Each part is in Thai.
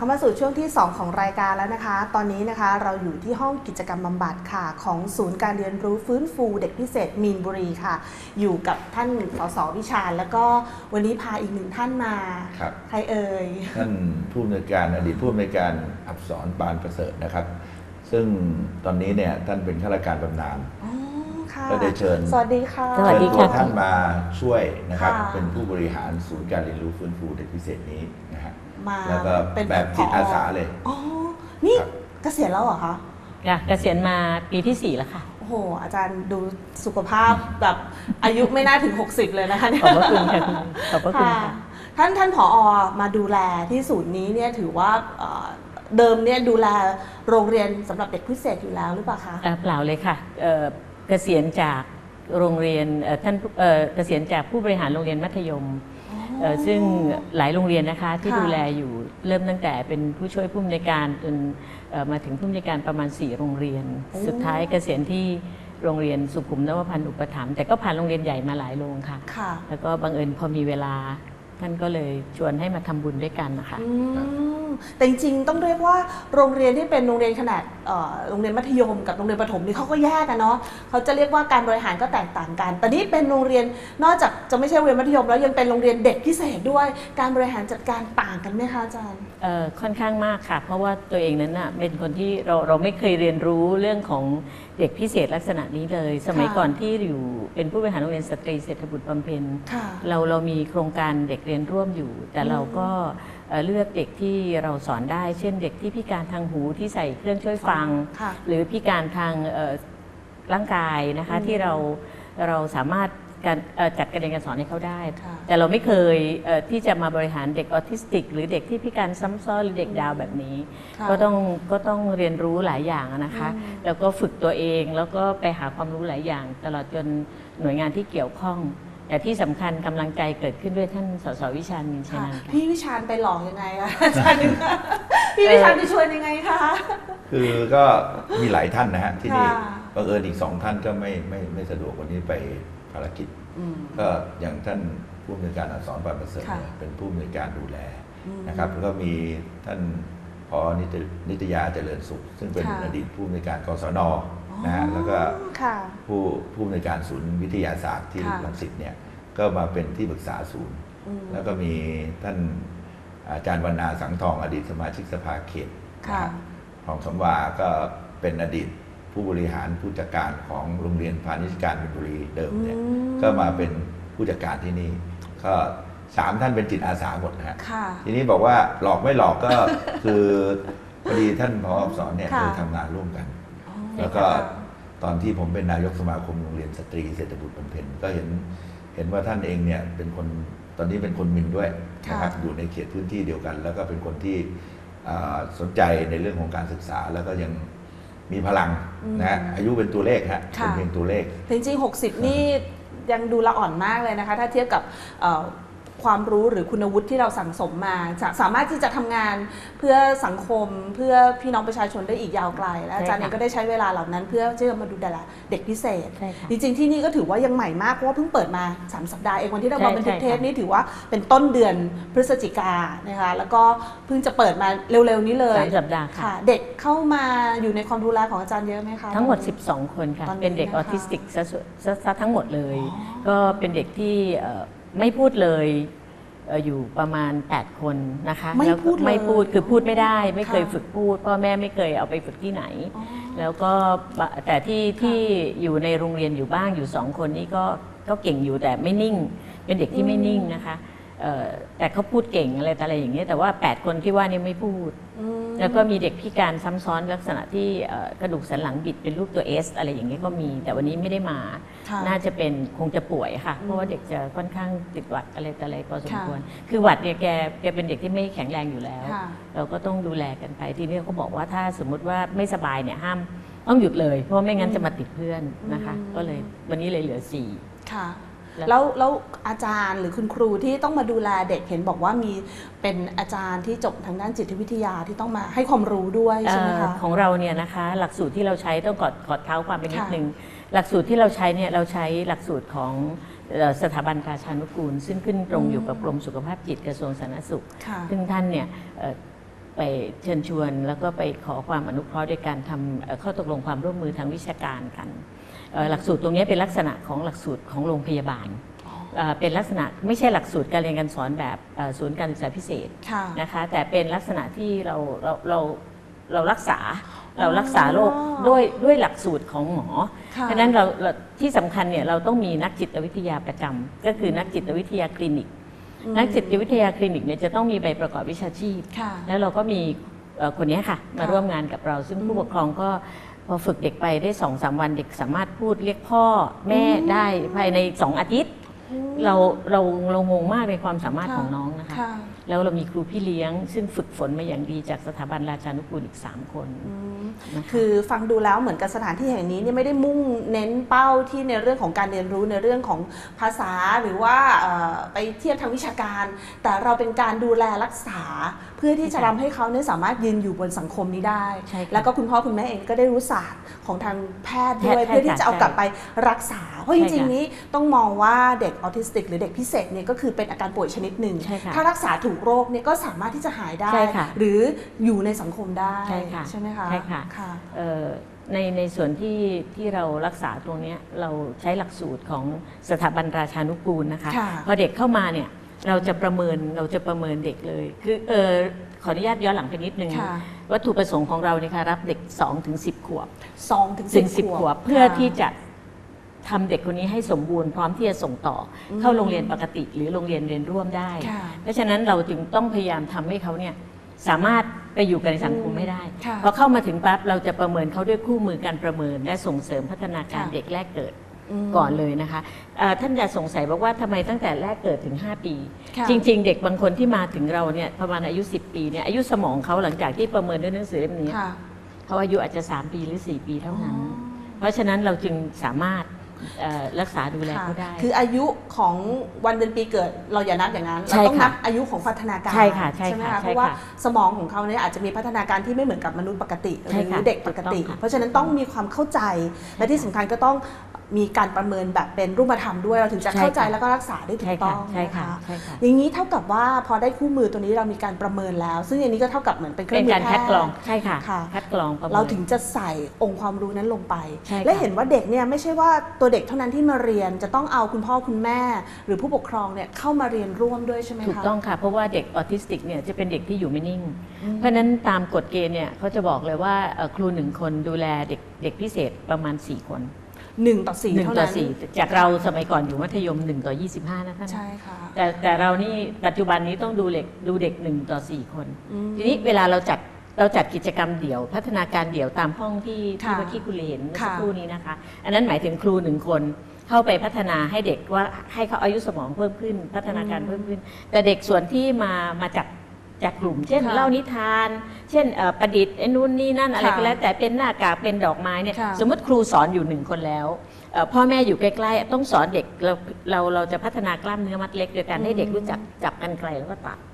กลับเข้ามาสู่ช่วงที่ 2 ของรายการแล้วนะคะ ตอนนี้นะคะเราอยู่ที่ห้องกิจกรรมบำบัดค่ะ ของศูนย์การเรียนรู้ฟื้นฟูเด็กพิเศษมีนบุรีค่ะ อยู่กับท่านสสวิชาญ แล้วก็วันนี้พาอีกหนึ่งท่านมาครับใครเอ่ย ท่านผู้อำนวยการอดีตผู้อำนวยการอักษรปานประเสริฐนะครับ ซึ่งตอนนี้เนี่ยท่านเป็นข้าราชการบำนาญอ๋อค่ะก็ได้เชิญสวัสดีค่ะสวัสดีเชิญตัวค่ะท่านมาช่วยนะครับค่ะเป็นผู้บริหารศูนย์การเรียนรู้ฟื้นฟูเด็กพิเศษนี้นะฮะ มาแล้วก็เป็นแบบจิตผอาสาเลย อ๋อ นี่ครับ เกษียณแล้วเหรอคะ ค่ะเกษียณมาปีที่4แล้วค่ะ โอ้โห อาจารย์ดูสุขภาพแบบอายุไม่น่าถึง 60 เลยนะคะเนี่ยขอบพระคุณค่ะคุณขอบพระคุณค่ะค่ะท่านท่านผอมาดูแลที่ศูนย์นี้เนี่ยถือว่าเอ่อเดิมเนี่ยดูแลโรงเรียนสำหรับเด็กพิเศษอยู่แล้วหรือเปล่าคะ เอ่อเปล่าเลยค่ะเอ่อเกษียณจากโรงเรียนเอ่อท่านผู้เอ่อเกษียณจากผู้บริหารโรงเรียนมัธยม เอ่อซึ่งหลายโรงเรียนนะคะที่ค่ะ ดูแลอยู่เริ่มตั้งแต่เป็นผู้ช่วยผู้อำนวยการจนเอ่อมาถึงผู้อำนวยการประมาณ 4 โรงเรียน สุดท้ายเกษียณที่โรงเรียนสุขุมนวพันธ์อุปถัมภ์แต่ก็ผ่านโรงเรียนใหญ่มาหลายโรงค่ะ ค่ะ แล้วก็บังเอิญพอมีเวลาท่านก็เลยชวนให้มาทำบุญด้วยกันนะคะ อืม แต่จริงๆต้องเรียกว่าโรงเรียนที่เป็นโรงเรียนขนาดเอ่อโรงเรียนมัธยมกับโรงเรียนประถมนี่เขาก็แยกกันเนาะเขาจะเรียกว่าการบริหารก็แตกต่างกัน แต่นี่เป็นโรงเรียนนอกจากจะไม่ใช่โรงเรียนมัธยม แล้วยังเป็นโรงเรียนเด็กพิเศษด้วย การบริหารจัดการต่างกันไหมคะอาจารย์เอ่อค่อนข้างมากค่ะ เพราะว่าตัวเองนั้นน่ะเป็นคนที่เราเราไม่เคยเรียนรู้เรื่องของเด็กพิเศษลักษณะนี้เลย สมัยค่ะก่อนที่อยู่เป็นผู้บริหารโรงเรียนสตรีเศรษฐบุตรบำเพ็ญค่ะเราเรามีโครงการเด็กเรียนร่วมอยู่ แต่เราก็ เอ่อเลือกเด็กที่เราสอนได้ เช่นเด็กที่พิการทางหูที่ใส่เครื่องช่วยฟังค่ะหรือพิการทางเอ่อร่างกายนะคะอืมที่เราเราสามารถการเอ่อจัดการเรียนการสอนให้เขาได้ค่ะแต่เราไม่เคยเอ่อที่จะมาบริหารเด็กออทิสติก หรือเด็กที่พิการซ้ำซ้อนหรือเด็กดาวแบบนี้ค่ะก็ต้องก็ต้องเรียนรู้หลายอย่างอะนะคะอืมแล้วก็ฝึกตัวเองแล้วก็ไปหาความรู้หลายอย่าง ตลอดจนหน่วยงานที่เกี่ยวข้อง แต่ที่สำคัญกำลังใจเกิดขึ้นด้วยท่านสสวิชาญมินชค่ะนันท์ค่ะ พี่วิชาญไปหลอกยังไงคะอาจารย์พี่วิชาญไปชวนยังไงคะ คือก็มีหลายท่านนะฮะที่นี่ค่ะ บังเอิญอีกสองท่านก็ไม่ไม่ไม่สะดวกวันนี้ไปภารกิจ อืม ก็อย่างท่านผู้อำนวยการอักษรปานประเสริฐค่ะเนี่ยเป็นผู้อำนวยการดูแลอืมนะครับแล้วก็มีท่านพอนิตนิตยาเจริญสุข ซึ่งเป็นค่ะ อดีตผู้อำนวยการกศน นะฮะแล้วก็ค่ะผู้ผู้อำนวยการศูนย์วิทยาศาสตร์ที่ค่ะรังสิตเนี่ยก็มาเป็นที่ปรึกษาศูนย์ อืมแล้วก็มีท่านอาจารย์วรรณาสังทองอดีตสมาชิกสภาเขตนะค่ะฮะของสำวาก็เป็นอดีตผู้บริหารผู้จัดการของโรงเรียนพาณิชยการมินบุรีเดิมเนี่ยอืม ก็มาเป็นผู้จัดการที่นี่ก็สามท่านเป็นจิตอาสาหมดนะฮะ ค่ะ ทีนี้บอกว่าหลอกไม่หลอกก็ คือพอดีท่านพอสอนเนี่ยค่ะ เคยทำงานร่วมกันอ๋อ แล้วก็ตอนที่ผมเป็นนายกสมาคมโรงเรียนสตรีเศรษฐบุตรบำเพ็ญก็เห็นเห็นว่าท่านเองเนี่ยเป็นคนตอนนี้เป็นคนมินด้วยนะครับอยู่ในเขตพื้นที่เดียวกัน แล้วก็เป็นคนที่อ่าสนใจในเรื่องของการศึกษาแล้วก็ยังมีพลังนะฮะอายุเป็นตัวเลขฮะเป็นเพียงตัวเลขจริงๆ60 นี่ยังดูละอ่อนมากเลยนะคะ ถ้าเทียบกับเอ่อ ความรู้หรือคุณวุฒิที่เราสั่งสมมาสาสามารถที่จะทำงานเพื่อสังคมเพื่อพี่น้องประชาชนได้อีกยาวไกล และอาจารย์ใช่เอค่ะงก็ได้ใช้เวลาเหล่านั้น เพื่อที่จะมาดูแลเด็กพิเศษ ใช่ค่ะ จริงๆที่นี่ก็ถือว่ายังใหม่มากเพราะว่าเพิ่งเปิดมา 3 สัปดาห์เองวันที่เราใช่มาบันทึกใช่เทปค่ะนี่ถือว่าเป็นต้นเดือนพฤศจิกานะคะแล้วก็เพิ่งจะเปิดมาเร็วๆนี้เลยสามสัปดาห์ค่ะ ค่ะ เด็กเข้ามาอยู่ในความดูแลของอาจารย์เยอะไหมคะ ทั้งหมด 12 คนค่ะ ตอนนี้เป็นเด็กนะคะออทิสติกซะส่วนซะซะทั้งหมดเลยอ๋อก็เป็นเด็กที่เอ่อ ไม่พูดเลยเอ่ออยู่ประมาณ 8 คนนะคะไม่แล้วก็พูดเลยไม่พูดคือพูดไม่ได้ ไม่เคยค่ะฝึกพูดพ่อแม่ไม่เคยเอาไปฝึกที่ไหน อ๋อ แล้วก็บะแต่ที่ที่อยู่ในโรงเรียนอยู่บ้างอยู่สองคนนี้ก็ก็เก่งอยู่แต่ไม่นิ่ง เป็นเด็กที่ไม่นิ่งนะคะเอ่อ แต่เขาพูดเก่งอะไรแต่อะไรอย่างเงี้ยแต่ว่า 8 คนที่ว่านี่ไม่พูดอืมแล้วก็มีเด็กพิการซ้ำซ้อนลักษณะที่เอ่อกระดูกสันหลังบิดเป็นรูปตัว S อะไรอย่างเงี้ยก็มี แต่วันนี้ไม่ได้มาค่ะน่าจะเป็นคงจะป่วยค่ะอืมเพราะว่าเด็กจะค่อนข้างติดหวัดอะไรแต่อะไรพอสมค่ะควร คือหวัดเนี่ยแกแกเป็นเด็กที่ไม่แข็งแรงอยู่แล้วค่ะเราก็ต้องดูแลกันไปทีนี้เขาบอกว่าถ้าสมมุติว่าไม่สบายเนี่ยห้ามต้องหยุดเลย เพราะว่าไม่งั้นจะมาติดเพื่อนนะคะอืมก็เลยวันนี้เลยเหลือสี่ค่ะ แล้วแล้วแล้วอาจารย์หรือคุณครูที่ต้องมาดูแลเด็กเห็นบอกว่ามีเป็นอาจารย์ที่จบทางด้านจิตวิทยาที่ต้องมาให้ความรู้ด้วยใช่ไหมเอ่คะอของเราเนี่ยนะคะหลักสูตรที่เราใช้ต้องกอดกอดเท้าความไปนิดค่ะนึงหลักสูตรที่เราใช้เนี่ยเราใช้หลักสูตรของเอ่อสถาบันราชานุกูล ซึ่งขึ้นตรงอยู่กับกรมสุขภาพจิตกระทรวงสาธารณสุขค่ะซึ่งท่านเนี่ยเอ่อไปเชิญชวนแล้วก็ไปขอความอนุเคราะห์ด้วยการทำเอ่อข้อตกลงความร่วมมือทางวิชาการกันเอ่อ หลักสูตรตรงนี้เป็นลักษณะของหลักสูตรของโรงพยาบาลเอ่อเป็นลักษณะไม่ใช่หลักสูตรการเรียนการสอนแบบเอ่อศูนย์การศึกษาพิเศษค่ะนะคะแต่เป็นลักษณะที่เราเราเราเรารักษาเรารักษาโรคอ๋อด้วยด้วยหลักสูตรของหมอค่ะเพราะฉะนั้นเราเราที่สำคัญเนี่ยเราต้องมีนักจิตวิทยาประจำก็คือนักจิตวิทยาคลินิกอืมนักจิตวิทยาคลินิกเนี่ยจะต้องมีใบประกอบวิชาชีพค่ะแล้วเราก็มีเอ่อคนเนี้ยค่ะ มาค่ะร่วมงานกับเราซึ่งผู้อืมปกครองก็พ อฝึกเด็กไปได้สองสามวันเด็กสามารถพูดเรียกพ่อแม่อืมได้ภายในสองอาทิตย์ เราเราเรางงมากในความสามารถของน้องนะคะค่ะแล้วเรามีครูพี่เลี้ยง ซึ่งฝึกฝนมาอย่างดีจากสถาบันราชานุกูลอีก 3 คนอืมนะคะคือฟังดูแล้วเหมือนกับสถานที่แห่งนี้เนี่ยไม่ได้มุ่งเน้นเป้าที่ในเรื่องของการเรียนรู้ในเรื่องของภาษาหรือว่าเอ่อไปเทียบทางวิชาการ แต่เราเป็นการดูแลรักษา เพื่อที่จะทำให้เขาเนี่ยสามารถยืนอยู่บนสังคมนี้ได้ใช่ค่ะแล้วก็คุณพ่อคุณแม่เองก็ได้รู้ศาสตร์ของทางแพทย์ด้วยแพทย์เพื่อที่จะเอาใช่กลับไปรักษา เพราะจใช่ริงค่ะๆนี้ต้องมองว่าเด็กออทิสติก หรือเด็กพิเศษเนี่ยก็คือเป็นอาการป่วยชนิดหนึ่งใช่ค่ะถ้ารักษาถูกโรคเนี่ยก็สามารถที่จะหายได้ใช่ค่ะหรืออยู่ในสังคมได้ใช่ค่ะใช่ไหมคะใช่ค่ะค่ะเอ่อในในส่วนที่ที่เรารักษาตรงเนี้ยเราใช้หลักสูตรของสถาบันราชานุกูลนะคะค่ะพอเด็กเข้ามาเนี่ย เราจะประเมินเราจะประเมินเด็กเลย คือเออขออนุญาตย้อนหลังไปนิดนึง ค่ะ วัตถุประสงค์ของเราเนี่ยค่ะรับเด็ก 2 ถึง 10 ขวบสองถึงถึงสิสิบบขขววบบเพื่อค่ะที่จะทำเด็กคนนี้ให้สมบูรณ์พร้อมที่จะส่งต่ออมเข้าโรงเรียนปกติ หรือโรงเรียนเรียนร่วมได้ ค่ะ เพราะฉะนั้นเราจึงต้องพยายามทำให้เขาเนี่ยสามารถไปอยู่กันในสังคมไม่ได้ค่ะพอเข้ามาถึงปั๊บเราจะประเมินเขาด้วยคู่มือการประเมิน และส่งเสริมพัฒนาการค่ะ เด็กแรกเกิดม ก่อนเลยนะคะเอ่อท่านจะสงสัยบอกว่าทำไมตั้งแต่แรกเกิดถึง 5 ปีค่ะจริง ๆ เด็กบางคนที่มาถึงเราเนี่ยประมาณอายุ 10 ปีเนี่ยอายุสมองเขาหลังจากที่ประเมินด้วยหนังสือเล่มนี้ค่ะเขาอายุอาจจะ 3 ปีหรือ 4 ปีเท่านั้นอ๋อเพราะฉะนั้นเราจึงสามารถเอ่อรักษาดูแลค่ะเขาได้ คืออายุของวันเดือนปีเกิดเราอย่านับอย่างนั้น เราใช่ต้องค่ะนับอายุของพัฒนาการ ใช่ค่ะใช่ไหมค่ะคะใช่เพราะว่าค่ะสมองของเขาเนี่ยอาจจะมีพัฒนาการที่ไม่เหมือนกับมนุษย์ปกติหใช่รืค่ะอเด็กปกติถูกต้องค่ะเพราะฉะนั้นต้องมีความเข้าใจและที่สำคัญก็ต้อง มีการประเมินแบบเป็นรูปธรรมด้วย เราถึงจะเข้าใจแล้วก็รักษาได้ถูใช่กต้ค่ะองใช่นะค่ะคะใช่ค่ะอย่างนี้เท่ากับว่าพอได้คู่มือตัวนี้เรามีการประเมินแล้ว ซึ่งอย่างนี้ก็เท่ากับเหมือนเป็นเครื่เป็อนงมือการแพคัดทย์กรองใช่ค่ะค่ะคัดกรองประเมินเราถึงจะใส่องค์ความรู้นั้นลงไปใช่ค่ะและเห็นว่าเด็กเนี่ยไม่ใช่ว่าตัวเด็กเท่านั้นที่มาเรียนจะต้องเอาคุณพ่อคุณแม่ หรือผู้ปกครองเนี่ยเข้ามาเรียนร่วมด้วยใช่ไหมคะถูกต้องค่ะเพราะว่าเด็กออทิสติกเนี่ยจะเป็นเด็กที่อยู่ไม่นิ่งอืมเพราะฉะนั้นตามกฎเกณฑ์เนี่ยเขาจะบอกเลยว่าเอ่อครูหนึ่งคนดูแลเด็กเด็กพิเศษประมาณ 4 คน หนึ่งต่อสี่หนึ่งเท่าต่อนั้น สี่จากเราสมัยก่อนอยู่มัธยม1ต่อ25นะท่านใช่ค่ะแต่แต่เรานี่ปัจจุบันนี้ต้องดูเด็กดูเด็ก1ต่อ4คน อืม ทีนี้เวลาเราจัดเราจัดกิจกรรมเดี่ยว พัฒนาการเดี่ยวตามห้องที่ที่ค่ะเมื่อกี้คุณเห็นเมื่อสักค่ะ ครู่นี้นะคะ อันนั้นหมายถึงครูหนึ่งคนเข้าไปพัฒนาให้เด็กว่าให้เขาอายุสมองเพิ่มขึ้น พัฒนาการอืมเพิ่มขึ้น แต่เด็กส่วนที่มามาจาก จากกลุ่ม เช่นค่ะเล่านิทาน เช่นเอ่อประดิษฐ์ไอ้นู่นนี่นั่นอะไรค่ะก็แล้ว แต่เป็นหน้ากากเป็นดอกไม้เนี่ยค่ะสมมติครูสอนอยู่หนึ่งคนแล้วเอ่อพ่อแม่อยู่ใกล้ๆต้องสอนเด็กเราเราเราจะพัฒนากล้ามเนื้อมัดเล็กโดยการให้เด็กรู้จักจับกันไกลแล้วก็ตัดอืม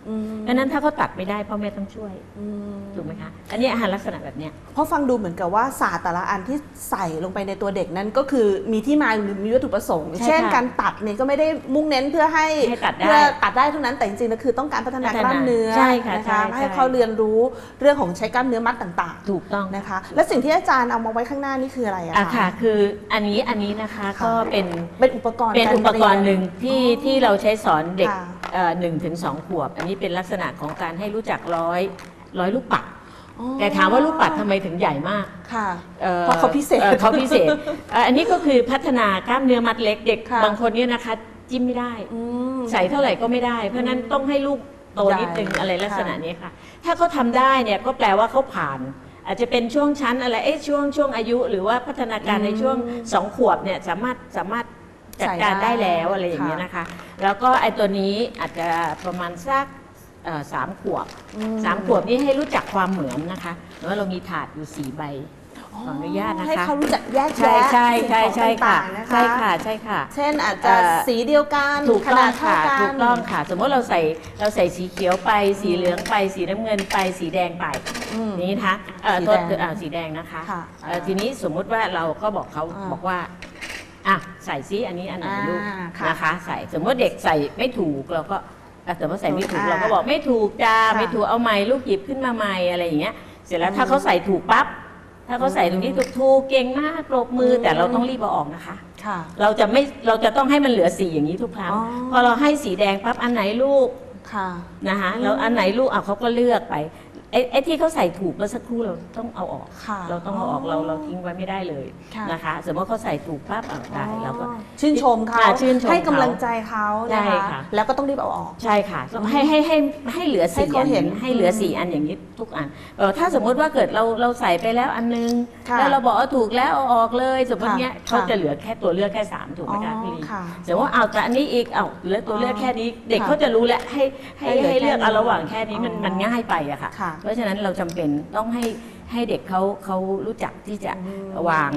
ดังนั้นถ้าเขาตัดไม่ได้พ่อแม่ต้องช่วยอืมถูกไหมคะอันนี้อาหารลักษณะแบบเนี้ยเพราะฟังดูเหมือนกับว่าศาสตร์แต่ละอันที่ใส่ลงไปในตัวเด็กนั้นก็คือมีที่มาหรือมีวัตถุประสงค์ใช่เช่นค่ะการตัดเนี่ยก็ไม่ได้มุ่งเน้นเพื่อให้ให้ตัดได้เพื่อตัดได้เท่านั้นแต่จริงๆแล้วคือต้องการพัฒนาพัฒนากล้ามเนื้อใช่ค่ะนะใช่คะใช่ให้เขาเรียนรู้เรื่องของใช้กล้ามเนื้อมัดต่างถูกต้องๆนะคะ และสิ่งที่อาจารย์เอามาไว้ข้างหน้านี่คืออะไรอะอะคะค่ะคืออันนี้อันนี้นะคะค่ะก็เป็นเป็นอุปกรณ์เป็นาอุปกรณ์หนึ่งเยที่ที่เราใช้สอนเด็กค่ะหนึ่งถึงสองขวบอันนี้เป็นลักษณะของการให้รู้จักร้อยร้อยลูกปัดอ๋อแต่ถามว่าลูกปัดทำไมถึงใหญ่มาก ค่ะอ่อเพราะเขาพิเศษอ่อเขาพิเศษอะอันนี้ก็คือพัฒนากล้ามเนื้อมัดเล็กเด็กค่ะบางคนเนี่ยนะคะ จิ้มไม่ได้อืมใส่เท่าไหร่ก็ไม่ได้ เพราะฉะนั้นต้องให้ลูกโตนิดนึงใหญ่อะไรลักษณะค่ะนี้ค่ะ ถ้าเขาทำได้เนี่ยก็แปลว่าเขาผ่านอาจจะเป็นช่วงชั้นอะไรเอ๊ะช่วงช่วงอายุหรือว่าพัฒนาการในช่วงสองขวบเนี่ยสามารถสามารถจัดการได้แล้วอะไรอย่างเงี้ยนะคะ แล้วก็ไอ้ตัวนี้อาจจะประมาณสักเอ่อ สามขวบอืมสามขวบนี่ให้รู้จักความเหมือนนะคะว่าเรามีถาดอยู่สี่ใบขออนุญาตนะคะให้เขารู้จักแยกใช่แยะใช่ใช่สิ่งของใช่ค่ะต่างๆนะคะใช่ค่ะใช่ค่ะ เช่นอาจจะเอ่อสีเดียวกันถูกขต้อนางดเท่าค่ะกันถูกต้องค่ะ สมมติเราใส่เราใส่สีเขียวไป สีเหลืองไป สีน้ำเงินไป สีแดงไปอืมนี่นะคะเอ่อสีตัวแดงอ่าสีแดงนะคะค่ะเอ่อทีนี้สมมุติว่าเราก็บอกเขาอ่าบอกว่าอะใส่ซิอันนี้อันไหนลูกอ่าค่ะนะคะ ใส่สมมติเด็กใส่ไม่ถูกเราก็ อะแต่ว่าใส่ไม่ถูกอ่า เราก็บอกไม่ถูกจ้าค่ะไม่ถูกเอาใหม่ลูกหยิบขึ้นมาใหม่อะไรอย่างเงี้ย เสร็จแล้วถ้าเขาใส่ถูกปั๊บถ้าเขาใส่ตรงนี้ถูกถูกเก่งมากปรบมืออม แต่เราต้องรีบเอาออกนะคะ ค่ะ เราจะไม่เราจะต้องให้มันเหลือสีอย่างนี้ทุกครั้งอ๋อ พอเราให้สีแดงปั๊บอันไหนลูก ค่ะ นะคะอืมแล้วอันไหนลูกอะเขาก็เลือกไป ไอ้ไอ้ที่เขาใส่ถูกเมื่อสักครู่เราต้องเอาออก ค่ะเราต้องเอาออกเราเราทิ้งไว้ไม่ได้เลยค่ะ นะคะ สมมติเขาใส่ถูกปั๊บเอาได้เราก็อ๋อชื่นชมเขาค่ะชื่นชมให้กำเขาลังใจเขานะใช่คะค่ะ แล้วก็ต้องรีบเอาออก ใช่ค่ะต้องให้ให้ให้ให้เหลือให้สี่เขาอันเห็นให้เหลืออมสี่อันอย่างนี้ทุกอันเออถ้าสมมุติว่าเกิดเราเราใส่ไปแล้วอันนึงค่ะแล้วเราบอกว่าถูกแล้วเอาออกเลยสมมติค่ะเนี้ยค่ะ เขาจะเหลือแค่ตัวเลือกแค่สามถูกไหมคะอ๋อพี่ลี ค่ะ สมมติว่าเอาแต่อันนี้อีกเอาเหลือตัวเลือกแค่นี้ เด็กค่ะเขาจะรู้แล้วให้ให้ให้เหลือให้เลือกแค่นี้เอาระหว่างแค่นี้มันอ๋อมันง่ายไปอะค่ะ ค่ะเพราะฉะนั้นเราจำเป็นต้องให้ให้เด็กเขาเขารู้จักที่จะอืมวาง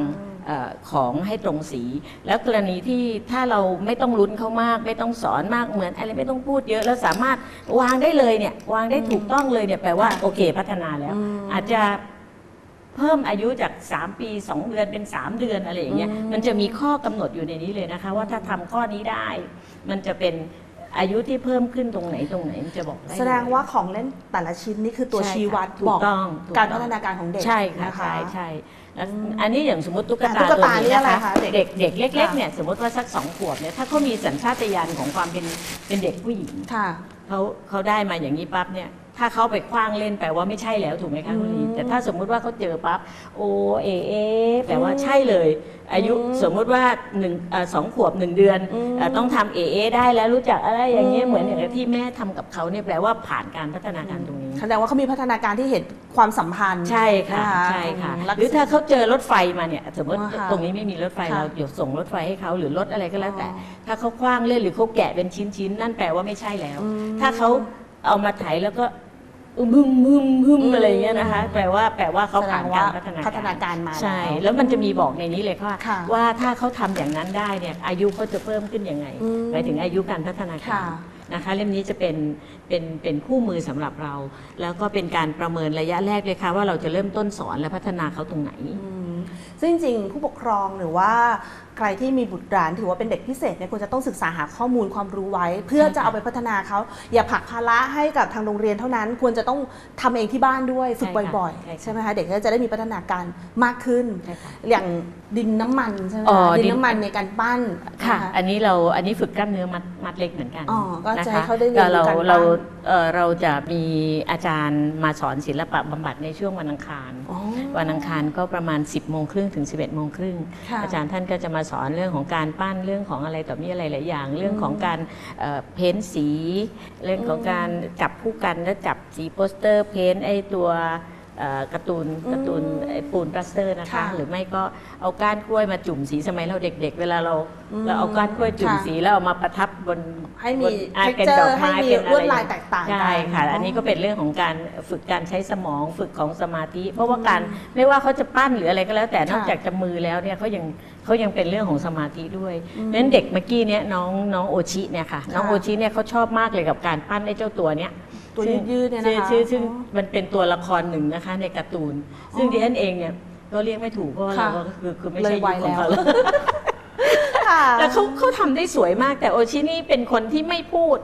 เออของให้ตรงสี แล้วกรณีที่ถ้าเราไม่ต้องลุ้นเขามาก ไม่ต้องสอนมากเหมือนอะไรไม่ต้องพูดเยอะแล้วสามารถวางได้เลยเนี่ยวางได้ถูกต้องเลยเนี่ยแปลว่าค่ะโอเคพัฒนาแล้วอืมอาจจะเพิ่มอายุจาก 3 ปี 2 เดือนเป็น 3 เดือนอะไรอย่างเงี้ยอืมมันจะมีข้อกำหนดอยู่ในนี้เลยนะคะ ว่าถ้าทำข้อนี้ได้ มันจะเป็น อายุที่เพิ่มขึ้นตรงไหนตรงไหนมันจะบอกได้เลยแสดงว่าของเล่นแต่ละชิ้นนี่คือตัวใช่ค่ะชี้วัดถูกบอกต้องถูกการต้องพัฒนาการของเด็กใช่ค่ะนะคะใช่ใช่แล้วอืมอันนี้อย่างสมมติตุ๊กอะตาตุ๊กตัวตานี่นี้อะไรนะคะคะเด็เด็กกเด็กเล็กค่ะๆเนี่ยสมมติว่าสักสองขวบเนี่ยถ้าเขามีสัญชาตญาณของความเป็นเป็นเด็กผู้หญิง ค่ะ เขาเขาได้มาอย่างนี้ปั๊บเนี่ย ถ้าเขาไปคว้างเล่นแปลว่าไม่ใช่แล้วถูกไหมคะคุณลีอืมแต่ถ้าสมมุติว่าเขาเจอปั๊บโอเอเอแปลว่าใช่เลย อายุอืมสมมุติว่าหนึ่งเอ่อสองขวบหนึ่งเดือนอืมเอ่อต้องทำเอเอได้แล้วรู้จักอะไรอย่างเงี้ยอืมเหมือนอย่างที่แม่ทำกับเขาเนี่ยแปลว่าผ่านการพัฒนาการตรงนี้แสดงว่าเขามีพัฒนาการที่เห็นความสัมพันธ์ใช่ค่ะนใช่ค่ะลักษณะหรือถ้าเขาเจอรถไฟมาเนี่ยสมมติอ๋อค่ะตรงนี้ไม่มีรถไฟค่ะเราเดี๋ยวส่งรถไฟให้เขาหรือรถอะไรก็แล้วแต่อ๋อถ้าเขาคว้างเล่นหรือเขาแกะเป็นชิ้นๆนั่นแปลว่าไม่ใช่แล้วอืมถ้าเขาเอามาไถแล้วก็ อึมฮึมฮึมฮึมอืมอะไรอย่างเงี้ยนะคะ แปลว่าแปลว่าเขาแสดผ่านงกาว่ารพัฒนาพัฒนาการมาใช่ แล้วแล้วมันจะมีบอกในนี้เลยค่ะค่ะว่าถ้าเขาทำอย่างนั้นได้เนี่ยอายุเขาจะเพิ่มขึ้นยังไงอืมหมายถึงอายุการพัฒนาการค่ะนะคะเล่มนี้จะเป็นเป็นเป็นคู่มือสำหรับเรา แล้วก็เป็นการประเมินระยะแรกเลยค่ะว่าเราจะเริ่มต้นสอนและพัฒนาเขาตรงไหนอืมซึ่งจริงๆผู้ปกครองหรือว่า ใครที่มีบุตรหลานถือว่าเป็นเด็กพิเศษเนี่ยควรจะต้องศึกษาหาข้อมูลความรู้ไว้ เพื่อใช่ค่ะจะเอาไปพัฒนาเขาอย่าผลักภาระให้กับทางโรงเรียนเท่านั้น ควรจะต้องทำเองที่บ้านด้วยฝึกใช่ค่ะบ่อยใช่ค่ะๆใช่ไหมคะเด็กก็จะได้มีพัฒนาการมากขึ้นใช่ค่ะอย่างดินน้ำมันใช่ไหมอ๋อคะดิดินนน้ำมันในการปั้นค่ะนอันนี้เราอันนี้ฝึกกล้ามเนื้อมัดมัดเล็กเหมือนกันอ๋อก็จะนคให้เขาได้เรียนรู้เราการปั้นเราเอ่อเราจะมีอาจารย์มาสอนศิลปะบำบัดในช่วงวันอังคารอ๋อวันอังคารก็ประมาณ 10บโมงครึ่งถึง 11บเโมงครึ่งค่ะอาจารย์ท่านก็จะมาสอนเรื่องของการปั้นเรื่องของอะไรต่อมีอะไรหลายอย่าง เรื่องของการเอ่อเพ้นสี เรื่องของการจับคู่กันแล้วจับสีโปสเตอร์เพ้นไอตัวเอ่อ การ์ตูนการ์ตูนไอปูนปลาสเตอร์นะคะ ค่ะหรือไม่ก็เอาก้านกล้วยมาจุ่มสีสมัยเราเด็ก ๆ เวลาเราอืมเราเอาก้านกล้วยจุ่มค่ะสีแล้วเอามาประทับบนให้มีบนอะเป็น texture ดอกไม้ให้มีเป็นอะไรลวดลายแตกต่างกันใช่ค่ะอ๋ออัอันนี้ก็เป็นเรื่องของการฝึกการใช้สมองฝึกของสมาธิ เพราะว่าการไม่ว่าเขาจะปั้นหรืออะไรก็แล้วแต่นอกจากจะมือแล้วเนี่ยเขายังเขายังเป็นเรื่องของสมาธิด้วยเพราะฉะนั้นเด็กเมื่อกี้เนี่ยน้องน้องโอชิเนี่ยค่ะน้องโอชิเนี่ยเขาชอบมากเลยกับการปั้นไอ้เจ้าตัวเนี้ย ตัวซึ่งยืดๆเนี่ยนะคะชื่อชื่อซึ่งอ๋อมันเป็นตัวละครหนึ่งนะคะในการ์ตูน ซึ่งดิฉันเองเนี่ยก็เรียกไม่ถูกเพราะว่าค่ะเราก็คือคือไม่เลใช่ยยุวัคยของเขาแล้ว แล้วค่ะแต่เขาเขาทำได้สวยมากแต่โอชินี่เป็นคนที่ไม่พูด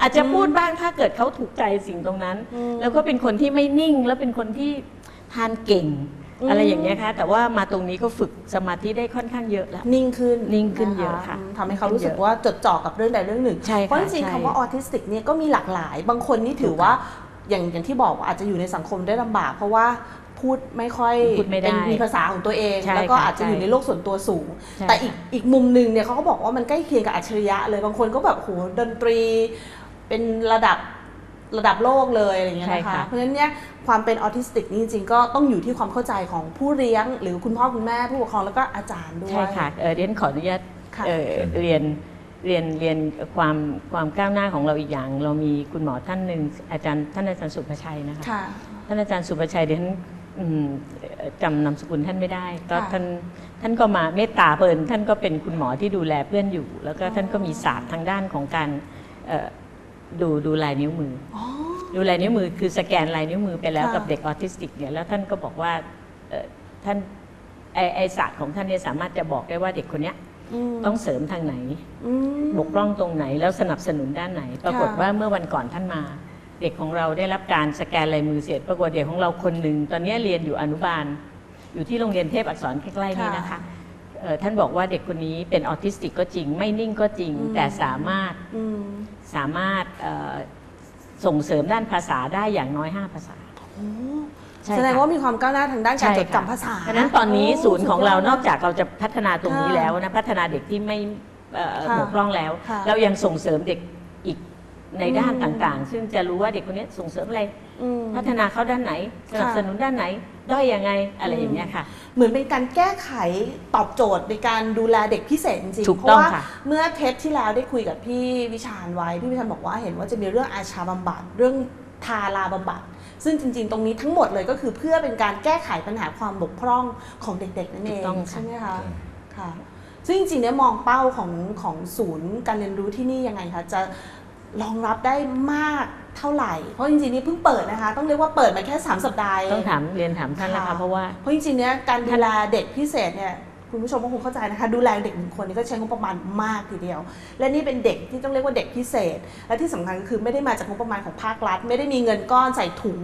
อาจจะพูดบ้างถ้าเกิดเขาถูกใจสิ่งตรงนั้น อืม แล้วก็เป็นคนที่ไม่นิ่ง แล้วเป็นคนที่ทานเก่ง อืมอะไรอย่างเงี้ยค่ะแต่ว่ามาตรงนี้ก็ฝึกสมาธิได้ค่อนข้างเยอะแล้ว นิ่งขึ้นนิ่งขึ้นเยอะค่ะมทำให้เขารู้สึกว่าจดจ่อกับเรื่องใดเรื่องหนึ่ง ใช่ค่ะเพราะจริงๆใช่ คำว่าออทิสติกเนี่ยก็มีหลากหลาย บางคนนี่ถือว่าอย่างอย่างที่บอกว่าอาจจะอยู่ในสังคมได้ลำบาก เพราะว่าพูดไม่ค่อยพูดไม่ได้เป็นมีภาษาของตัวเอง ใช่แล้วก็ค่ะอาจจะอยู่ใช่ในโลกส่วนตัวสูง ใช่แต่อีกอีกมุมหนึ่งเนี่ยเขาก็บอกว่ามันใกล้เคียงกับอัจฉริยะเลยบางคนก็แบบโหดนตรี เป็นระดับ ระดับโลกเลยอะไรอย่างเงี้ยใช่นะคะค่ะเพราะฉะนั้นเนี่ยความเป็นออทิสติกนี่จริงๆ ก็ต้องอยู่ที่ความเข้าใจของผู้เลี้ยง หรือคุณพ่อคุณแม่ผู้ปกครองแล้วก็อาจารย์ด้วยใช่ค่ะเออเรียนขออนุญาตค่ะเอ่อเรียนเรียนเรียนความความก้าวหน้าของเราอีกอย่าง เรามีคุณหมอท่านหนึ่งอาจารย์ท่านอาจารย์สุภชัยนะคะค่ะท่านอาจารย์สุภชัยเดี๋ยวท่านอืมเอ่อจำนามสกุลท่านไม่ได้ก็ค่ะท่านท่านก็มาเมตตาเพลินท่านก็เป็นคุณหมอที่ดูแลเพื่อนอยู่ แล้วก็ท่านก็มีศาสตร์ทางด้านของการเอ่อ ดูดูลายนิ้วมืออ๋อดูลายนิ้วมือคือสแกนลายนิ้วมือไปแล้วค่ะ กับเด็กออทิสติกเนี่ยแล้วท่านก็บอกว่าเอ่อท่านไอไอศาสตร์ของท่านเนี่ยสามารถจะบอกได้ว่าเด็กคนเนี้ยมต้องเสริมทางไหน อืม บกพร่องตรงไหนแล้วสนับสนุนด้านไหน ปรากฏว่าเมื่อวันก่อนท่านมา เด็กของเราได้รับการสแกนลายมือเสร็จปรากฏเด็กของเราคนหนึ่งตอนนี้เรียนอยู่อนุบาล อยู่ที่โรงเรียนเทพอักษรใกล้ๆนี่นะคะเอ่อ ท่านบอกว่าเด็กคนนี้เป็นออทิสติกก็จริง ไม่นิ่งก็จริง แต่สามารถอืมสามารถเอ่อส่งเสริมด้านภาษาได้อย่างน้อย 5 ภาษาโอ้ใช่แสดงค่ะว่ามีความก้าวหน้าทางด้านการจดจำภาษาเพราะฉะนั้นตอนนี้โศูนย์ของเราสุดยดนอกจากเราจะพัฒนาตรงนี้ค่ะแล้วนะพัฒนาเด็กที่ไม่เอ่อค่ะบกพร่องแล้วค่ะเรายังส่งเสริมเด็กอีกในด้านอืมต่างๆ ซึ่งจะรู้ว่าเด็กคนนี้ส่งเสริมอะไรอืมพัฒนาเขาด้านไหนสนับค่ะสนุนด้านไหน ด้อยยังไงอะไรอย่างเงี้ยค่ะ เหมือนเป็นการแก้ไขตอบโจทย์ในการดูแลเด็กพิเศษจริงๆถูกเพต้องราะว่าค่ะ เมื่อเทปที่แล้วได้คุยกับพี่วิชาญไว้ พี่วิชาญบอกว่าเห็นว่าจะมีเรื่องอาชาบำบัดเรื่องทาราบำบัด ซึ่งจริง ๆ ตรงนี้ทั้งหมดเลยก็คือเพื่อเป็นการแก้ไขปัญหาความบกพร่องของเด็กๆนั่นเอถูงกต้องค่ะ ใช่ไหมคะค่ะ ซึ่งจริงๆเนี่ยมองเป้าของของศูนย์การเรียนรู้ที่นี่ยังไงคะจะรองรับได้มาก เท่าไหร่ เพราะจริงๆนี่เพิ่งเปิดนะคะ ต้องเรียกว่าเปิดมาแค่สามสัปดาห์เต้องถามเรียนถามท่านแล้วค่ะค่ะเพราะว่าเพราะจริงๆเนี้ยการดูแลเด็กพิเศษเนี่ยคุณผู้ชมก็คงเข้าใจนะคะ ดูแลเด็กหนึ่งคนนี่ก็ใช้งบประมาณมากทีเดียว และนี่เป็นเด็กที่ต้องเรียกว่าเด็กพิเศษ และที่สำคัญก็คือไม่ได้มาจากงบประมาณของภาครัฐ ไม่ได้มีเงินก้อนใส่ถุง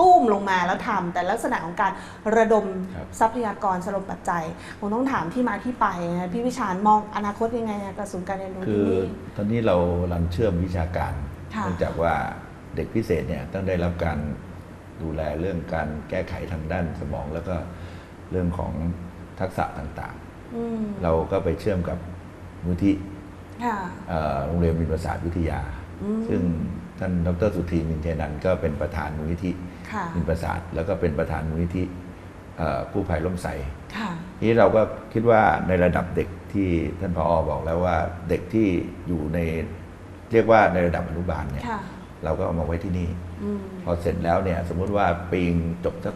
ตุ้มลงมาแล้วทำแต่ลักษณะของการระดมครับทรัพยากรสรมปัจจัยผมต้องถามที่มาที่ไปนะพี่วิชาญมองอนาคตยังไงอะกับศูนย์การเรียนรู้คืที่อนี่ตอนนี้เรากำลังเชื่อมวิชาการค่ะเนื่องจากว่า เด็กพิเศษเนี่ยต้องได้รับการดูแลเรื่องการแก้ไขทางด้านสมอง แล้วก็เรื่องของทักษะต่างอืมๆเราก็ไปเชื่อมกับมูลที่ค่ะเอ่อโรงเรียนวิทยาศาสตร์วิทยาอืมซึ่งท่านดรสุธีมินเทนันท์ก็เป็นประธานมูลนิธิค่ะมินประสาทแล้วก็เป็นประธานมูลนิธิเอ่อกู้ภัยร่มใสค่ะทีนี้เราก็คิดว่าในระดับเด็กที่ท่านพออบอกแล้วว่าเด็กที่อยู่ในเรียกว่าในระดับอนุบาลเนี่ยค่ะ เราก็เอามาไว้ที่นี่อืมพอเสร็จแล้วเนี่ย สมมุติว่าปีงจบสัก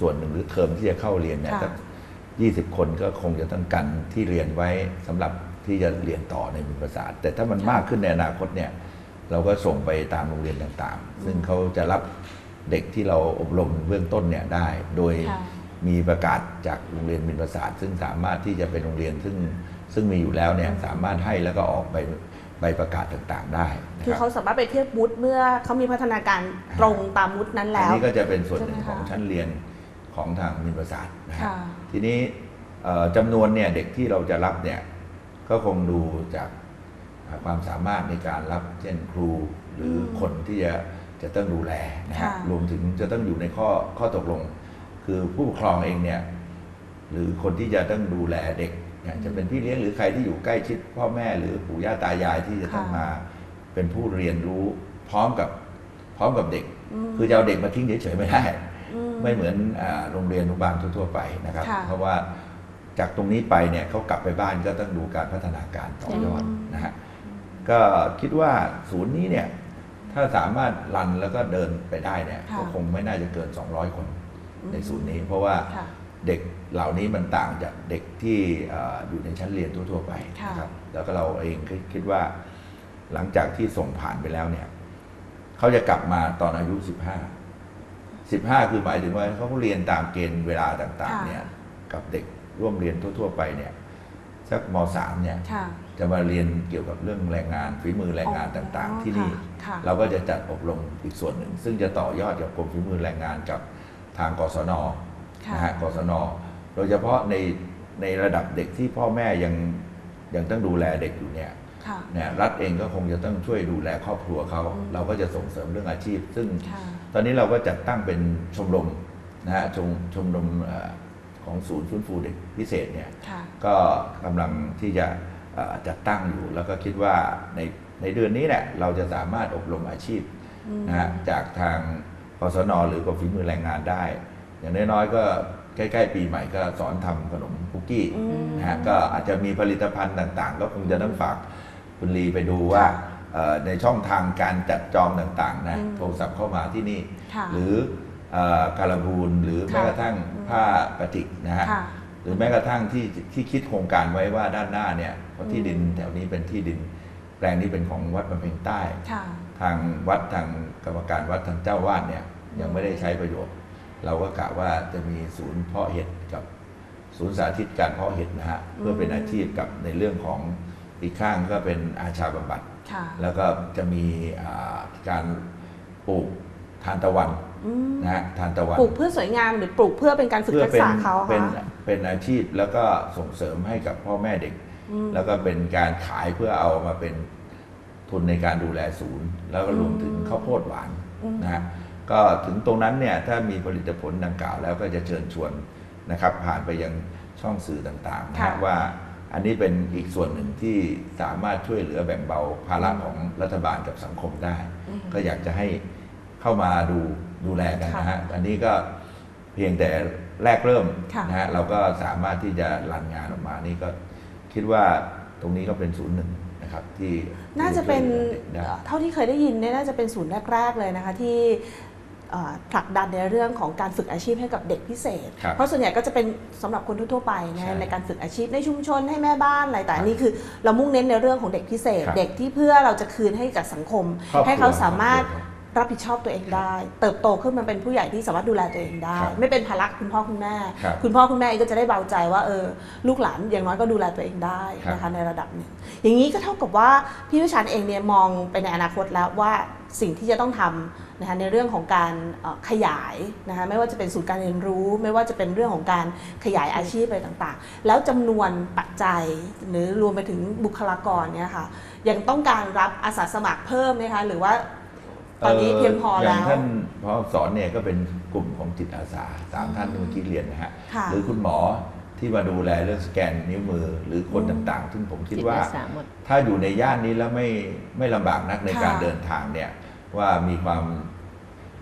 ส่วนหนึ่งหรือเทอมที่จะเข้าเรียนเนี่ยค่ะสักยี่สิบคนก็คงจะต้องกันที่เรียนไว้สำหรับที่จะเรียนต่อในมินประสาทแต่ถ้ามันมากขึ้นในอนาคตเนี่ย เราก็ส่งไปตามโรงเรียนต่างๆ ซึ่งเขาจะรับเด็กที่เราอบรมเบื้องต้นเนี่ยได้ โดยค่ะมีประกาศจากโรงเรียนมินประสาท ซึ่งสามารถที่จะเป็นโรงเรียนซึ่งซึ่งมีอยู่แล้วเนี่ยสามารถให้แล้วก็ออกใบ ใบประกาศต่างๆ ได้นะคือรับ เขาสามารถไปเทียบวุฒิเมื่อเขามีพัฒนาการตรงตามวุฒินั้นอันแล้วนี้ก็จะเป็นส่วนหนึ่งใช่ไหมของคะชั้นเรียนของทางมินประสาทนะฮะค่ะ ทีนี้เอ่อจำนวนเนี่ยเด็กที่เราจะรับเนี่ยก็คงดูจากอ่าความสามารถในการรับเช่นครูหรืออมคนที่จะจะต้องดูแลนะฮะค่ะ รวมถึงจะต้องอยู่ในข้อข้อตกลง คือผู้ปกครองเองเนี่ยหรือคนที่จะต้องดูแลเด็กเนี่ย จะเป็นพี่เลี้ยงหรือใครที่อยู่ใกล้ชิดพ่อแม่หรือปู่ย่าตายายที่จะต้องค่ะมาเป็นผู้เรียนรู้พร้อมกับพร้อมกับเด็กมคือจะเอาเด็กมาทิ้งเฉยๆไม่ได้อืมไม่เหมือนอาโรงเรียนอนุบาลทั่วๆไปนะครับค่ะเพราะว่าจากตรงนี้ไปเนี่ยเขากลับไปบ้านก็ต้องดูการพัฒนาการต่อยอดอืมนะฮะก็คิดว่าศูนย์นี้เนี่ยถ้าสามารถรันแล้วก็เดินไปได้เนี่ยค่ะก็คงไม่น่าจะเกิน 200 คนอืมในศูนย์นี้ เพราะว่าค่ะ เด็กเหล่านี้มันต่างจากเด็กที่เอ่ออยู่ในชั้นเรียนทั่ว ๆ ไปค่ะนะครับแล้วก็เราเองก็คิดว่าหลังจากที่ส่งผ่านไปแล้วเนี่ยเขาจะกลับมาตอนอายุ 15 15 คือหมายถึงว่าเขาเรียนตามเกณฑ์เวลาต่างๆค่ะเนี่ยกับเด็กร่วมเรียนทั่ว ๆ ไปเนี่ยสักม .3 เนี่ยค่ะจะมาเรียนเกี่ยวกับเรื่องแรงงานฝีมือแรงงานต่างๆ ที่นี่ค่ะเราก็จะจัดอบรมอีกส่วนหนึ่ง ซึ่งจะต่อยอดกับกรมฝีมือแรงงานกับทางกศนค่ะ นะฮะกศนโดยเฉพาะในในระดับเด็กที่พ่อแม่ยังยังต้องดูแลเด็กอยู่เนี่ยค่ะเนี่ยรัฐเองก็คงจะต้องช่วยดูแลครอบครัวเขาอืมเราก็จะส่งเสริมเรื่องอาชีพ ซึ่งค่ะตอนนี้เราก็จัดตั้งเป็นชมรมนะฮะชมชมรมเอ่อของศูนย์ฟื้นฟูเด็กพิเศษเนี่ยค่ะก็กำลังที่จะเอ่อจัดตั้งอยู่ แล้วก็คิดว่าในในเดือนนี้แหละเราจะสามารถอบรมอาชีพอืมนะฮะจากทางกศนหรือกรมฝีมือแรงงานได้ อย่างน้อยๆก็ใกล้ๆปีใหม่ก็สอนทำขนมคุกกี้อืมนะฮะก็อาจจะมีผลิตภัณฑ์ต่างๆ ก็คงจะต้องฝากคุณลีไปดูว่าค่ะเอ่อในช่องทางการจัดจองต่างๆนะอืมโทรศัพท์เข้ามาที่นี่ค่ะหรือเอ่อการบูนหรือค่ะแม้กระทั่งผ้าปฏิกนะฮะค่ะหรือแม้กระทั่งที่ที่คิดโครงการไว้ว่าด้านหน้าเนี่ยเพราะที่ดินอืมแถวนี้เป็นที่ดินแปลงนี้เป็นของวัดบำเพ็ญใต้ค่ะทางวัดทางกรรมการวัดทางเจ้าวาดเนี่ยยังไม่ได้ใช้ประโยชน์ เราก็กะว่าจะมีศูนย์เพาะเห็ดกับศูนย์สาธิตการเพาะเห็ดนะฮะเพื่อเป็นอาชีพกับในเรื่องของอีกข้างก็เป็นอาชาบำบัดค่ะแล้วก็จะมีอ่าการปลูกทานตะวันอืมนะฮะทานตะวันปลูกเพื่อสวยงามหรือปลูกเพื่อเป็นการฝึกเพื่อทักเป็นษะเขาอะเป็นคะเป็นอาชีพแล้วก็ส่งเสริมให้กับพ่อแม่เด็กอืมแล้วก็เป็นการขายเพื่อเอามาเป็นทุนในการดูแลศูนย์ แล้วก็รวมถึงข้าวโพดหวานอืมนะฮะ ก็ถึงตรงนั้นเนี่ยถ้ามีผลิตผลดังกล่าวแล้วก็จะเชิญชวนนะครับ ผ่านไปยังช่องสื่อต่างๆนะฮะว่าอันนี้เป็นอีกส่วนหนึ่งที่สามารถช่วยเหลือแบ่งเบาภาระของรัฐบาลกับสังคมได้ อืม ก็อยากจะให้เข้ามาดูดูแลกันนะฮะ อันนี้ก็เพียงแต่แรกเริ่มค่ะนะฮะเราก็สามารถที่จะรันงานออกมานี่ก็คิดว่าตรงนี้ก็เป็นศูนย์หนึ่งนะครับที่น่าจะเป็นที่ช่วยหลือเด็กได้เท่าที่เคยได้ยินเนี่ยน่าจะเป็นศูนย์แรก ๆ เลยนะคะ ที่เอ่อ ผลักดันในเรื่องของการฝึกอาชีพให้กับเด็กพิเศษครับเพราะส่วนใหญ่ก็จะเป็นสำหรับคนทั่วๆไปนะใช่ในการฝึกอาชีพในชุมชนให้แม่บ้านอะไรแต่ครับอันนี่คือ เรามุ่งเน้นในเรื่องของเด็กพิเศษครับเด็กที่เพื่อเราจะคืนให้กับสังคมครอบครัวให้เขาสามารถครอบครัวรับผิดชอบตัวเองได้ เติบโตขึ้นมาเป็นผู้ใหญ่ที่สามารถดูแลตัวเองได้ครับไม่เป็นภาระคุณพ่อคุณแม่ครับคุณพ่อคุณแม่เองก็จะได้เบาใจว่าเออลูกหลานอย่างน้อยก็ดูแลตัวเองได้นะคะในระดับหนึ่งอย่างนี้ก็เท่ากับว่าพี่วิชานเองเนี่ยมองไปในอนาคตแล้วว่าสิ่งที่จะต้องทำ นะคะในเรื่องของการเอ่อขยายนะคะไม่ว่าจะเป็นศูนย์การเรียนรู้ ไม่ว่าจะเป็นเรื่องของการขยายอาชีพอะไรต่างๆ แล้วจำนวนปัจจัยหรือรวมไปถึงบุคลากรเนี่ยค่ะยังต้องการรับอาสาสมัครเพิ่มไหมคะหรือว่าตอนนี้เพียงพออแล้ย่างวท่านพอสอนเนี่ยก็เป็นกลุ่มของจิตอาสาตามท่านที่เมื่อกี้เรียนนะฮะค่ะหรือคุณหมอที่มาดูแลเรื่องสแกนนิ้วมือหรือคนต่างๆ ซึ่งผมคิดจิตว่าอาสาหมดถ้าอยู่ในย่านนี้แล้วไม่ไม่ลำบากนักในค่ะการเดินทางเนี่ย ว่ามีความ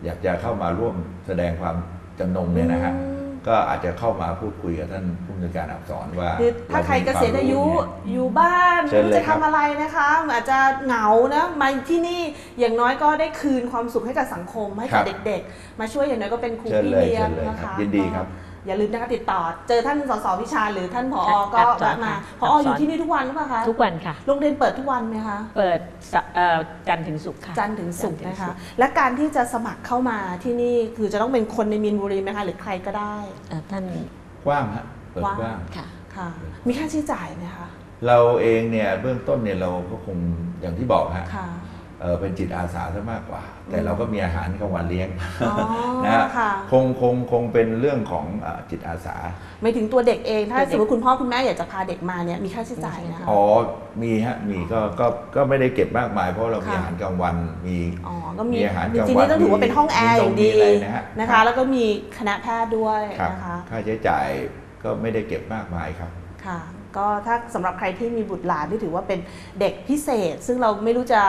อยากจะเข้ามาร่วมแสดงความจำนงเนี่ยนะฮะอืมก็อาจจะเข้ามาพูดคุยกับท่านผู้อำนวยการอักษรว่าคือถ้าใครเกษียณอายุอยู่บ้านเชิญไม่รู้เลยจะครับทำอะไรนะคะอาจจะเหงานะมาที่นี่อย่างน้อยก็ได้คืนความสุขให้กับสังคมให้กับเด็ก ๆ มาช่วยอย่างน้อยก็เป็นครูเชิญพี่เลยเลี้ยงเชิญเลยนะครัคะบยินดีครับก็ อย่าลืมนะคะติดต่อ เจอท่านสสวิชาหรือท่านผอครับก็ครับแวะมาครับผออยู่ที่นี่ทุกวันหรือเปล่าคะทุกวันค่ะโรงเรียนเปิดทุกวันไหมคะเปิดสะเอ่อจันทร์ถึงศุกร์ค่ะจันทร์ถึงศุกร์จันทนะคะถึงและการที่จะสมัครเข้ามาที่นี่คือจะต้องเป็นคนในมีนบุรีไหมคะหรือใครก็ได้เอ่อท่านกว้างฮะเปิดกว้างกว้างค่ะค่ะ มีค่าใช้จ่ายไหมคะเราเองเนี่ยเบื้องต้นเนี่ยเราก็คงอย่างที่บอกฮะค่ะ เอ่อเป็นจิตอาสาซะมากกว่า แต่อืมเราก็มีอาหารกลางวันเลี้ยงอ๋อนะฮะค่ะคงคงคงเป็นเรื่องของเอ่อจิตอาสา ไม่ถึงตัวเด็กเองถ้าตัวเด็สกมมติคุณพ่อคุณแม่อยากจะพาเด็กมาเนี่ยมีค่าใช้จ่ายนะคะอ๋อมีฮะมีก็ก็ก็ไม่ได้เก็บมากมายเพราะเรามีค่ะอาหารกลางวันมีอ๋อก็มีมีอาหารจกลางริงๆวันนี่ต้องถือว่าเป็นห้องแอร์อย่างดีมีอะไรนะฮะนะครัคะบแล้วก็มีคณะแพทย์ด้วยครับนะคะค่าใช้จ่ายก็ไม่ได้เก็บมากมายครับค่ะก็ถ้าสำหรับใครที่มีบุตรหลานที่ถือว่าเป็นเด็กพิเศษ ซึ่งเราไม่รู้จะ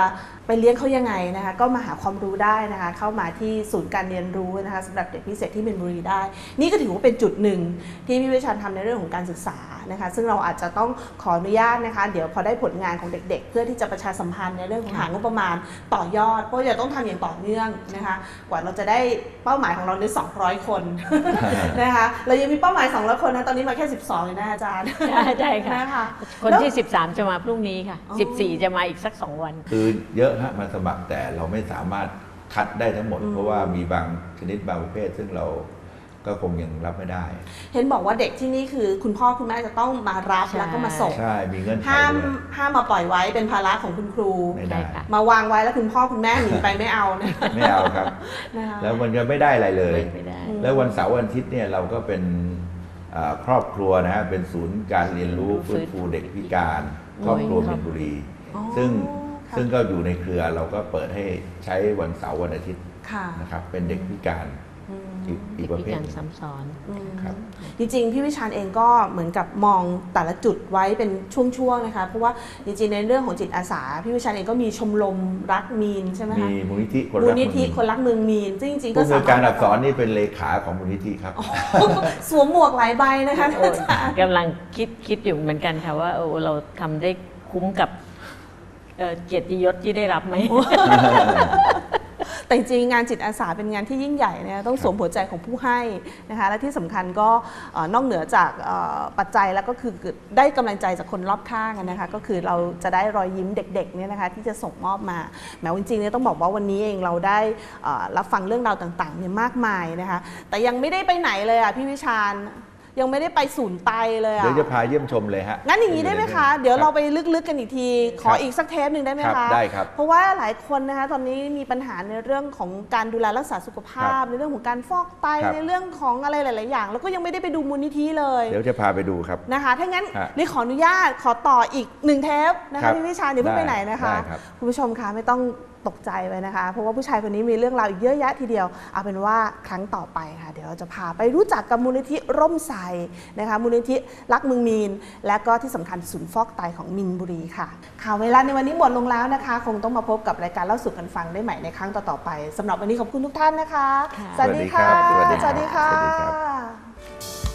ไปเลี้ยงเขายังไงนะคะก็มาหาความรู้ได้นะคะเข้ามาที่ศูนย์การเรียนรู้นะคะสำหรับเด็กพิเศษที่เมนบุรีได้ นี่ก็ถือว่าเป็นจุดหนึ่งที่พี่วิชันทำในเรื่องของการศึกษานะคะซึ่งเราอาจจะต้องขออนุญาตนะคะ เดี๋ยวพอได้ผลงานของเด็ก ๆ เพื่อที่จะประชาสัมพันธ์ในเรื่องของหางบประมาณต่อยอด เพราะจะต้องทำอย่างต่อเนื่องนะคะกว่าเราจะได้เป้าหมายของเราใน200 คนนะคะเรายังมีเป้าหมาย 200 คนนะตอนนี้มาแค่ 12เลยนะอาจารย์ใช่ใช่ค่ะนะคะคนที่ 13 จะมาพรุ่งนี้ค่ะอ๋อ14 จะมาอีกสัก 2 วัน คือเยอะฮะมาสมัครแต่เราไม่สามารถคัดได้ทั้งหมดอืมเพราะว่ามีบางชนิดบางประเภท ซึ่งเราก็คงยังรับไม่ได้ เห็นบอกว่าเด็กที่นี่คือ คุณพ่อคุณแม่จะต้องมารับใช่ แล้วก็มาส่งใช่มีเงื่อนไขห้ามด้วยห้ามมาปล่อยไว้เป็นภาระของคุณครู ไม่ได้ ใช่ค่ะ มาวางไว้แล้วคุณพ่อคุณแม่หนีไปไม่เอานะไม่เอาครับ นะคะ แล้วมันก็ไม่ได้อะไรเลย ไม่ไม่ได้อืมแล้ววันเสาร์วันอาทิตย์เนี่ยเราก็เป็นอ่าครอบครัวนะฮะเป็นศูนย์การเรียนรู้ฟื้นฟูเด็กพิการ ครอบครัวครัมิบนบุรีอ๋อซึ่งค่ะ ซึ่งก็อยู่ในเครือเราก็เปิดให้ใช้วันเสาร์วันอาทิตย์ค่ะนะครับ เป็นเด็กพิการอืมอีกอีเด็กกประพิเภทการหนึ่งซ้ำซ้อนอืมครับจริงๆ พี่วิชาญเองก็เหมือนกับมองแต่ละจุดไว้เป็นช่วงๆนะคะเพราะว่าจริงๆในเรื่องของจิตอาสาพี่วิชาญเองก็มีชมรมรักมีนใช่ไหมมีคะมูลนิธิคนมูรัลกนิธิเมืองคนรักเมืองมีนซึ่งจริงๆก็ผู้อำนสาวยมารถการอักษรนี่เป็นเลขาของมูลนิธิครับสวมหมวกหลายใบนะคะอาจารย์กำลังคิดคิดอยู่เหมือนกันค่ะว่าเออเราทำได้คุ้มกับ เอ่อเกียรติยศที่ได้รับไหม แต่จริงๆงานจิตอาสาเป็นงานที่ยิ่งใหญ่นะต้องสวมหัวใจของผู้ให้นะคะและที่สำคัญก็เอ่อนอกเหนือจากเอ่อปัจจัยแล้วก็คือได้กำลังใจจากคนรอบข้างอะนะคะก็คือเราจะได้รอยยิ้มเด็กๆเนี่ยนะคะที่จะส่งมอบมาแม้ว่าจริงๆเนี่ยต้องบอกว่าวันนี้เองเราได้เอ่อรับฟังเรื่องราวต่างๆเนี่ยมากมายนะคะแต่ยังไม่ได้ไปไหนเลยอะพี่วิชาญ ยังไม่ได้ไปศูนย์ไตเลยอะเดี๋ยวจะพาเยี่ยมชมเลยฮะงั้นอย่างนี้ได้ไหมคะ เดี๋ยวเราไปคบลึกๆกันอีกที ขออีกสักเทปหนึ่งได้ไหมครัคะบได้ครับเพราะว่าหลายคนนะคะตอนนี้มีปัญหาในเรื่องของการดูแลรักษาสุขภาพ ในเรื่องของการฟอกไตครับในเรื่องของอะไรหลาย ๆ อย่าง แล้วก็ยังไม่ได้ไปดูมูลนิธิเลย เดี๋ยวจะพาไปดูครับนะคะถ้างั้นฮะนี่ขออนุญาตขอต่ออีกหนึ่งเทปนะครัคะบพี่วิชาเดี๋ยวเพิ่งไปไหนนะคะได้ครับคุณผู้ชมคะไม่ต้อง ตกใจไปนะคะ เพราะว่าผู้ชายคนนี้มีเรื่องราวอีกเยอะแยะทีเดียว เอาเป็นว่าครั้งต่อไปค่ะ เดี๋ยวเราจะพาไปรู้จักกับมูลนิธิร่มไทรนะคะ มูลนิธิรักเมืองมีน และก็ที่สำคัญศูนย์ฟอกไตของมินบุรีค่ะ ข่าวเวลาในวันนี้หมดลงแล้วนะคะ คงต้องมาพบกับรายการเล่าสู่กันฟังได้ใหม่ในครั้งต่อๆไปสำหรับวันนี้ขอบคุณทุกท่านนะคะค่ะสวัสดีค่ะ สวัสดีครับสวัสดีค่ะสวัสดีครับ